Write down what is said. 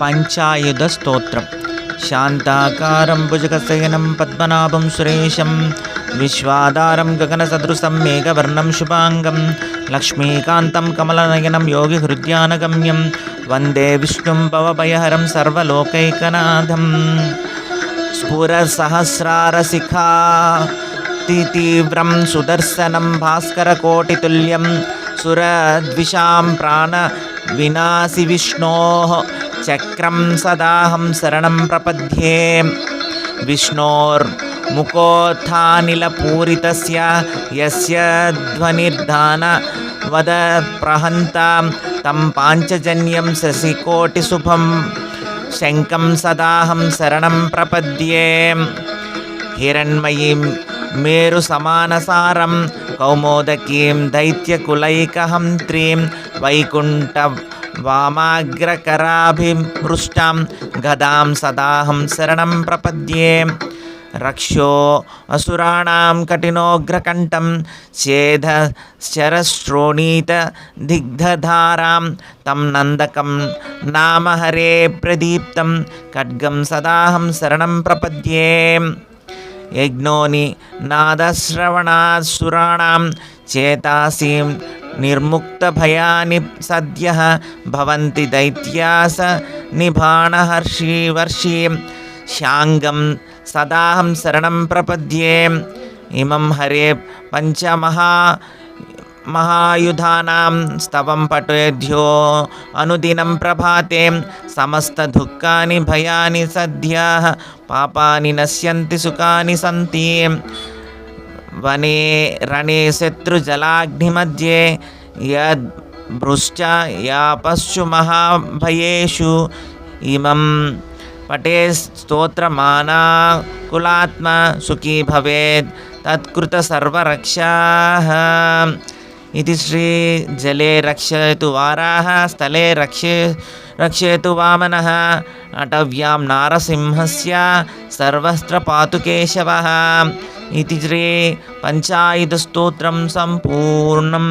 పంచాయుధ స్తోత్రం. శాంతాకారం భుజగశయనం పద్మనాభం సురేశం. విశ్వాధారం గగనసదృశం మేఘవర్ణం శుభాంగం. లక్ష్మీకాంతం కమలనయనం యోగి హృద్యానగమ్యం. వందే విష్ణుం భవభయహరం సర్వలోకైకనాథం. స్ఫురసహస్రారశిఖా తీవ్రం సుదర్శనం భాస్కరకోటితుల్యం. సురద్విషాం ప్రాణ వినాశి విష్ణో. చక్రం సదాహం శరణం ప్రపద్యే విష్ణోర్ముఖోత్థానిలపూరితస్య యస్య ధ్వనిర్ధాన వద ప్రహంతాం తం పాంచజన్యం శశికోటిశుభం శంకం సదాహం శరణం ప్రపద్యే హిరణ్మయీం మేరు సమానసారం కౌమోదకీం దైత్యకులైకహంత్రీం వైకుంఠ వామాగ్రకరాభిమృష్టాం గదాం సదాహం శరణం ప్రపద్యే రక్షో అసురాణాం కఠినోగ్రకంఠం ఛేద శరశ్రోణీత దిగ్ధధారాం తం నందకం నామ హరే ప్రదీప్తం ఖడ్గం సదాహం శరణం ప్రపద్యే యజ్ఞోని నాదశ్రవణాసురాణాం చేతాసీం నిర్ముక్తభయాని సద్య భవంతి దైత్యాస నిభాణహర్షివర్షీం శాంగం సదాహం శరణం ప్రపద్యే ఇమం హరే పంచమహా మహాయుధానాం స్తవం పటేధ్యో అనుదినం ప్రభాతే సమస్తదుఃఖాని భయాని సద్య పాపాని నశ్యంతి సుఖాని సంతి वने रणे शत्रुजलाग्निमध्ये या पशु महाभयेषु इमं पटे स्तोत्रमानाकुलात्मा सुखी भवेत्। तत्कृतसर्वरक्षाः। इति श्रीजले रक्षयतु वाराः, स्थले रक्षे रक्षयतु वामनः। अटव्यां नारसिंहस्य सर्वत्र पातु केशवः। పాతు కేశవः ఇది శ్రీ పంచాయుధ స్తోత్రం సంపూర్ణం